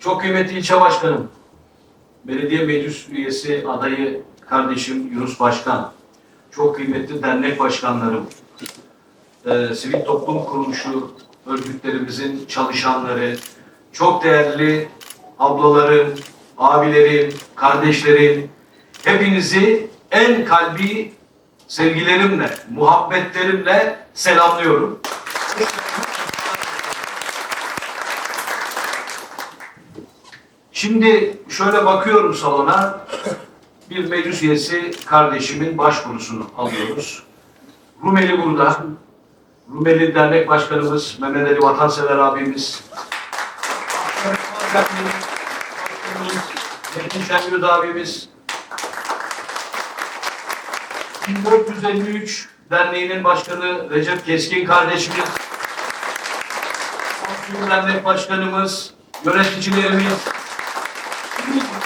Çok kıymetli ilçe başkanım, belediye meclis üyesi adayı kardeşim Yunus Başkan, çok kıymetli dernek başkanlarım, e, sivil toplum kuruluşu örgütlerimizin çalışanları, çok değerli ablalarım, abilerim, kardeşlerim, hepinizi en kalbi sevgilerimle, muhabbetlerimle selamlıyorum. Şimdi şöyle bakıyorum salona, bir meclis üyesi kardeşimin başvurusunu alıyoruz. Rumeli burada. Rumeli Dernek Başkanımız Mehmet Ali Vatansever abimiz. Metin Şengöz abimiz. 1453 Derneği'nin başkanı Recep Keskin kardeşimiz. Dernek Başkanımız, yöneticilerimiz,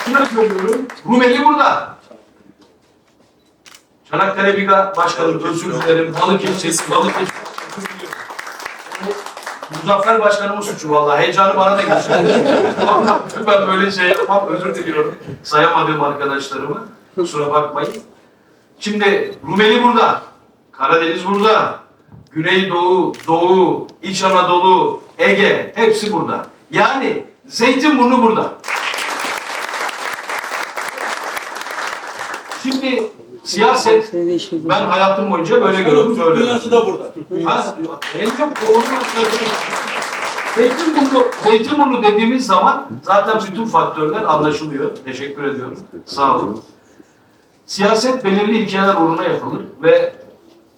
Şuna söylüyorum. Rumeli burada. Çanakkale Biga Başkanım özür dilerim. Balıkesir, Balıkesir. Muzaffer Başkanımın suçu vallahi. Heyecanı bana da geçti. ben böyle şey yapmam. Özür diliyorum. Sayamadığım arkadaşlarımı. Kusura bakmayın. Şimdi Rumeli burada. Karadeniz burada. Güneydoğu, Doğu, İç Anadolu, Ege hepsi burada. Yani Zeytinburnu burada. Şimdi siyaset ben hayatım boyunca böyle gördüm böyle. Dünyası da burada. Ha, en çok doğru Zeytinburnu, Zeytinburnu dediğimiz zaman zaten bütün faktörler anlaşılıyor. Teşekkür ediyorum. Sağ olun. Siyaset belirli ilkeler uğruna yapılır ve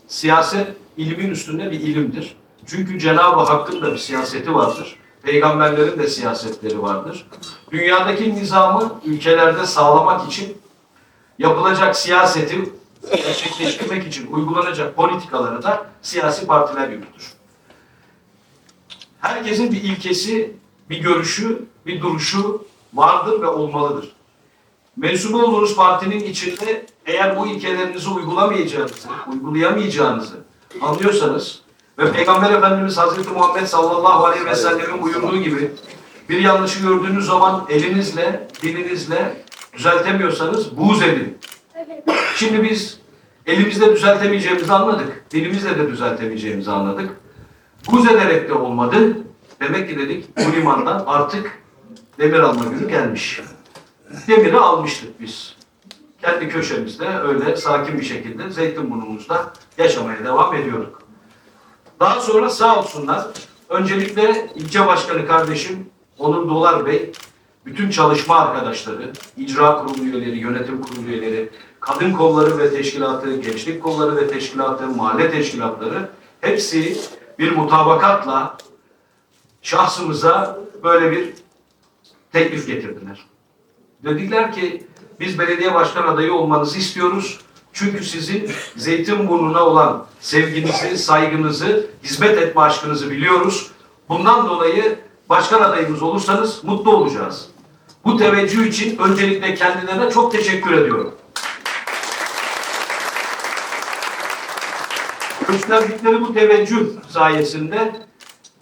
siyaset ilmin üstünde bir ilimdir. Çünkü Cenab-ı Hakk'ın da bir siyaseti vardır. Peygamberlerin de siyasetleri vardır. Dünyadaki nizamı ülkelerde sağlamak için yapılacak siyaseti gerçekleştirmek için uygulanacak politikaları da siyasi partiler yürütür. Herkesin bir ilkesi, bir görüşü, bir duruşu vardır ve olmalıdır. Mensubu olduğunuz partinin içinde eğer bu ilkelerinizi uygulamayacağınızı, uygulayamayacağınızı anlıyorsanız ve Peygamber Efendimiz Hazreti Muhammed sallallahu aleyhi ve sellemin buyurduğu gibi bir yanlışı gördüğünüz zaman elinizle, dilinizle düzeltemiyorsanız buğz edin. Şimdi biz elimizle düzeltemeyeceğimizi anladık. Dilimizle de düzeltemeyeceğimizi anladık. Buğz ederek de olmadı. Demek ki dedik bu limandan artık demir alma günü gelmiş. Demiri almıştık biz. Kendi köşemizde öyle sakin bir şekilde Zeytinburnu'muzda yaşamaya devam ediyorduk. Daha sonra sağ olsunlar öncelikle ilçe başkanı kardeşim Onur Dolar Bey bütün çalışma arkadaşları, icra kurulu üyeleri, yönetim kurulu üyeleri, kadın kolları ve teşkilatı, gençlik kolları ve teşkilatı, mahalle teşkilatları hepsi bir mutabakatla şahsımıza böyle bir teklif getirdiler. Dediler ki biz belediye başkan adayı olmanızı istiyoruz. Çünkü sizin Zeytinburnu'na olan sevginizi, saygınızı, hizmet etme aşkınızı biliyoruz. Bundan dolayı başkan adayımız olursanız mutlu olacağız. Bu teveccüh için öncelikle kendilerine çok teşekkür ediyorum. Gösterdikleri bu teveccüh sayesinde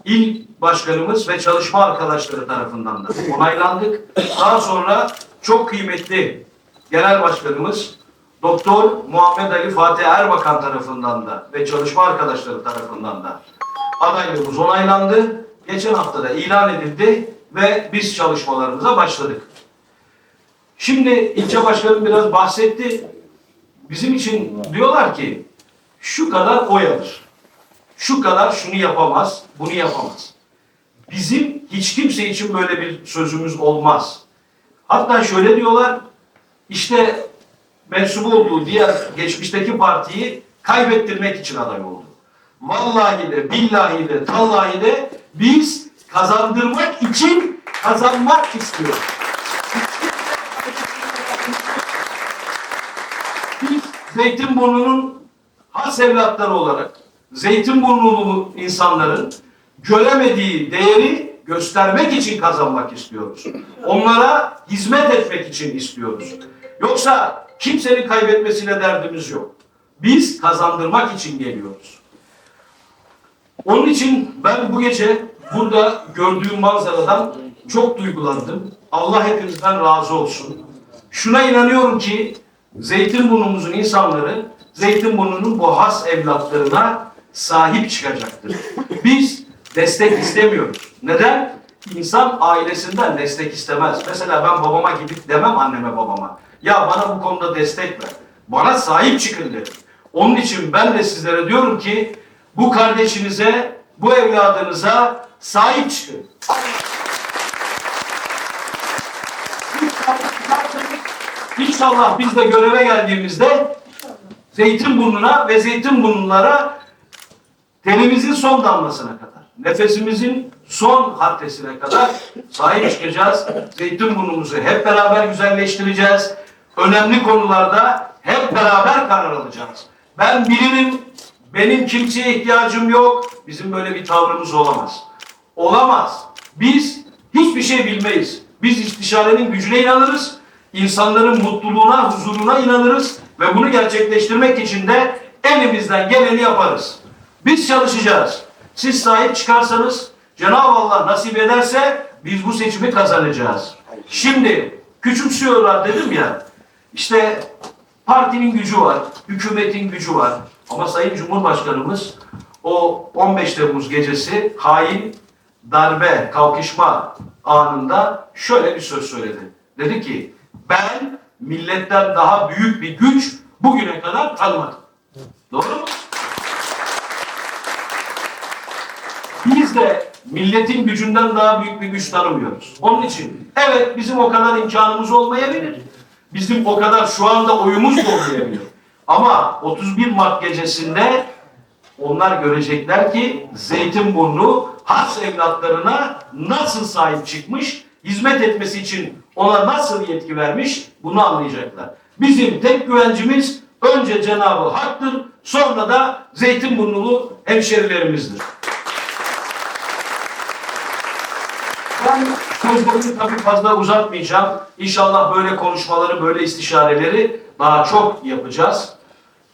il başkanımız ve çalışma arkadaşları tarafından da onaylandık. Daha sonra çok kıymetli genel başkanımız Doktor Muhammed Ali Fatih Erbakan tarafından da ve çalışma arkadaşları tarafından da adaylığımız onaylandı. Geçen hafta da ilan edildi ve biz çalışmalarımıza başladık. Şimdi ilçe başkanım biraz bahsetti. Bizim için diyorlar ki şu kadar oy alır. Şu kadar şunu yapamaz, bunu yapamaz. Bizim hiç kimse için böyle bir sözümüz olmaz. Hatta şöyle diyorlar, işte mensubu olduğu diğer geçmişteki partiyi kaybettirmek için aday oldu. Vallahi de, billahi de, tallahi de biz kazandırmak için kazanmak istiyoruz. Biz Zeytinburnu'nun has evlatları olarak Zeytinburnulu insanların göremediği değeri göstermek için kazanmak istiyoruz. Onlara hizmet etmek için istiyoruz. Yoksa kimsenin kaybetmesiyle derdimiz yok. Biz kazandırmak için geliyoruz. Onun için ben bu gece burada gördüğüm manzaradan Çok duygulandım. Allah hepinizden razı olsun. Şuna inanıyorum ki Zeytinburnumuzun insanları Zeytinburnu'nun bu has evlatlarına sahip çıkacaktır. Biz destek istemiyoruz. Neden? İnsan ailesinden destek istemez. Mesela ben babama gidip demem anneme babama. Ya bana bu konuda destek ver. Bana sahip çıkın derim. Onun için ben de sizlere diyorum ki bu kardeşinize, bu evladınıza sahip çıkın. İnşallah biz de göreve geldiğimizde Zeytinburnu'na ve Zeytinburnulara tenimizin son damlasına kadar, nefesimizin son haddesine kadar sahip çıkacağız. Zeytinburnumuzu hep beraber güzelleştireceğiz. Önemli konularda hep beraber karar alacağız. Ben bilirim, benim kimseye ihtiyacım yok. Bizim böyle bir tavrımız olamaz. Olamaz. Biz hiçbir şey bilmeyiz. Biz istişarenin gücüne inanırız. İnsanların mutluluğuna, huzuruna inanırız ve bunu gerçekleştirmek için de elimizden geleni yaparız. Biz çalışacağız. Siz sahip çıkarsanız Cenab-ı Allah nasip ederse biz bu seçimi kazanacağız. Şimdi küçümsüyorlar dedim ya. İşte partinin gücü var, hükümetin gücü var. Ama Sayın Cumhurbaşkanımız o 15 Temmuz gecesi hain darbe, kalkışma anında şöyle bir söz söyledi. Dedi ki ben milletten daha büyük bir güç bugüne kadar tanımadım. Doğru mu? Biz de milletin gücünden daha büyük bir güç tanımıyoruz. Onun için evet bizim o kadar imkanımız olmayabilir. Bizim o kadar şu anda oyumuz da olmayabilir. Ama 31 Mart gecesinde onlar görecekler ki Zeytinburnu has evlatlarına nasıl sahip çıkmış, hizmet etmesi için ona nasıl yetki vermiş bunu anlayacaklar. Bizim tek güvencimiz önce Cenab-ı Hak'tır, sonra da Zeytinburnulu hemşerilerimizdir. Ben sözlerimi tabii fazla uzatmayacağım. İnşallah böyle konuşmaları, böyle istişareleri daha çok yapacağız.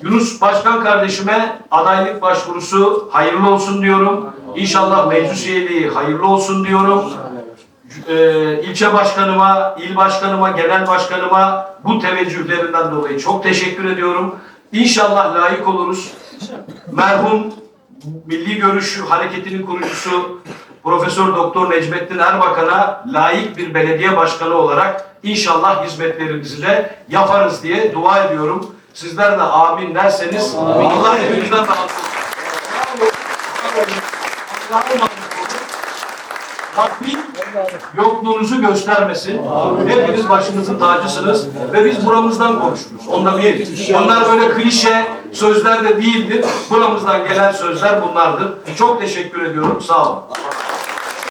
Yunus Başkan kardeşime adaylık başvurusu hayırlı olsun diyorum. İnşallah meclis üyeliği hayırlı olsun diyorum. Ee, ilçe başkanıma, il başkanıma, genel başkanıma bu teveccühlerinden dolayı çok teşekkür ediyorum. İnşallah layık oluruz. Merhum Milli Görüş Hareketi'nin kurucusu Profesör Doktor Necmettin Erbakan'a layık bir belediye başkanı olarak inşallah hizmetlerimizi de yaparız diye dua ediyorum. Sizler de amin derseniz Allah hepinizden razı olsun. Rabbim yokluğunuzu göstermesin. Hepiniz başınızın tacısınız ve biz buramızdan konuşuruz. Onda bir. Onlar böyle klişe sözler de değildir. Buramızdan gelen sözler bunlardır. Çok teşekkür ediyorum. Sağ olun.